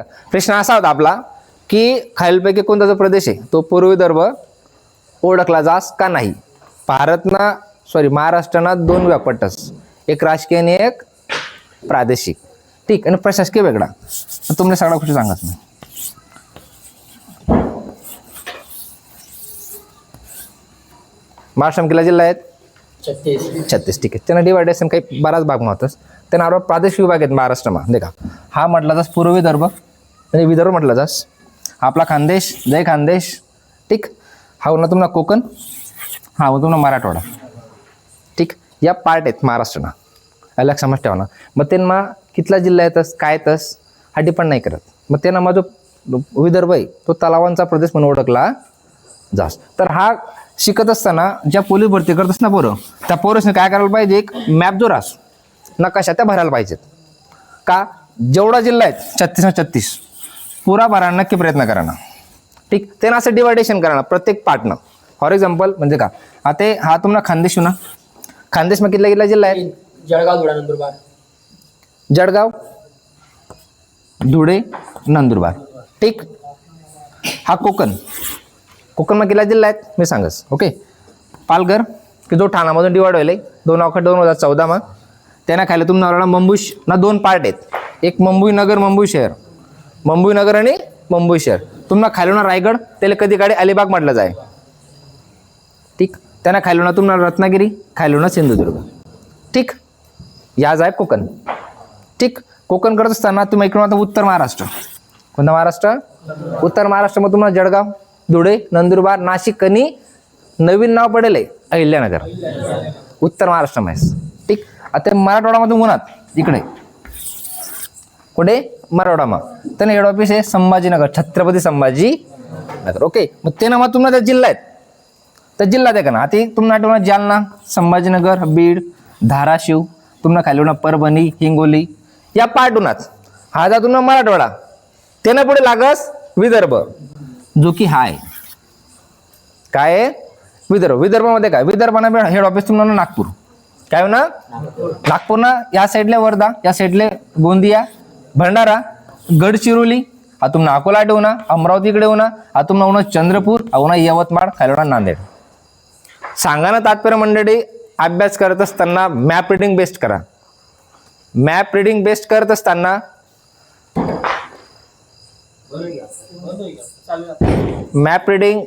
प्रश्न असा होता आपला की खालीलपैकी कोणता जो प्रदेश आहे तो पूर्व विदर्भ ओळखला जास का नाही? भारतना सॉरी महाराष्ट्राना दोन पडतस एक राजकीय आणि एक प्रादेशिक. ठीक आणि प्रशासकीय वेगळा. तुम्हाला सगळ्या गोष्टी सांगत मी महाराष्ट्र किल्ला जिल्हा आहेत? छत्तीस. छत्तीस. ठीक आहे. त्यांना डिवायडेशन काही बराच भाग माहतच त्यांना प्रादेशिक विभाग आहेत महाराष्ट्राમાં देखा हा म्हटला जास पूर्व विदर्भ म्हणजे विदर्भ म्हटलं जास. आपला खानदेश जय खानदेश. ठीक? हा होणार तुम्हाला कोकण. हा होतो तुम्हाला मराठवाडा. ठीक? या पार्ट आहेत महाराष्ट्रना. अलग समज ठेवा ना. मग त्यांना कितला जिल्हा येतस काय येतस हा डिपेंड नाही करत. मग त्यांना माझा जो विदर्भ आहे तो तलावांचा प्रदेश म्हणून ओळखला जास. तर हा शिकत असताना ज्या पोलीस भरती करत ना पोरं त्या पोरसने काय करायला पाहिजे? एक मॅप जो रास नकाशा त्या भरायला पाहिजेत. का? जेवढा जिल्हा आहेत छत्तीस ना छत्तीस. पुरा भरायला नक्की प्रयत्न करा ना. ठीक त्यांना असं डिवायडेशन करा ना प्रत्येक पार्टनं फॉर एक्झाम्पल म्हणजे का आता हे- तुम्हाला खानदेश ना? खानदेश मग किल्ला किल्ला जिल्हा आहे जळगाव धुळा नंदुरबार. जळगाव धुळे नंदुरबार. ठीक हा कोकण. कोकण मग किल्ला जिल्हा आहेत? मी सांगस ओके? पालघर की जो ठाणामधून डिवाइड व्हायला दोन ऑक्टोबर दोन हजार चौदा मग त्यांना खायला तुम्हाला मुंबई ना दोन पार्ट आहेत. एक मुंबई नगर मुंबई शहर. मुंबई नगर आणि मुंबई शहर. तुम्हाला खालवणार ना रायगड त्याला कधी गाडी अलिबाग म्हटलं जाय? ठीक. त्यांना खायलो ना तुम्हाला रत्नागिरी खालवणार ना सिंधुदुर्ग. ठीक. याज आहे कोकण. ठीक. कोकण करत असताना तुम्ही इकडून आता उत्तर महाराष्ट्र. कोणता महाराष्ट्र? उत्तर महाराष्ट्रामध्ये तुम्हाला जळगाव धुळे नंदुरबार नाशिक आणि नवीन नाव पडेल आहे अहिल्यानगर. उत्तर महाराष्ट्रामध्ये ठीक. आता मराठवाड्यामधून उन्हात इकडे. कुठे मराठवाडामा त्याने हेड ऑफिस आहे संभाजीनगर छत्रपती संभाजी नगर. ओके मग ते ना मग तुम्हाला त्या जिल्हा आहेत. त्या जिल्ह्यात आहे का ना? आता तुम्हाला आठवणार जालना संभाजीनगर बीड धाराशिव तुम्हाला खाली होणार परभणी हिंगोली. या पाठवूनच हा जा तुम्हाला मराठवाडा. त्यानं पुढे लागस विदर्भ. जो की हा आहे. काय आहे? विदर्भ. विदर्भामध्ये काय? विदर्भाना हेड ऑफिस तुम्हाला नागपूर. काय हो ना नागपूर. ना या साईडला वर्धा या साईडले गोंदिया भंडारा गडचिरोली आतून अकोला आठवू अमरावतीकडे अमरावती इकडे होणार होणार चंद्रपूर अवना यवतमाळ खाली नांदेड. सांगा ना तात्पर्य मंडळी अभ्यास करत असताना मॅप रिडिंग बेस्ट करा. मॅप रिडिंग बेस्ट करत असताना मॅप रिडिंग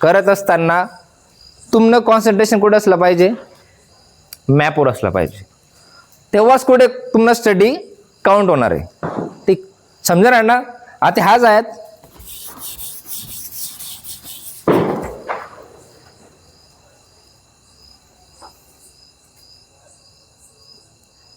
करत असताना तुमनं कॉन्सन्ट्रेशन कुठं असलं पाहिजे? मॅपवर असलं पाहिजे. तेव्हाच कुठे तुमनं स्टडी काउंट होणार आहे. ठीक समजा ना आता हाच आहेत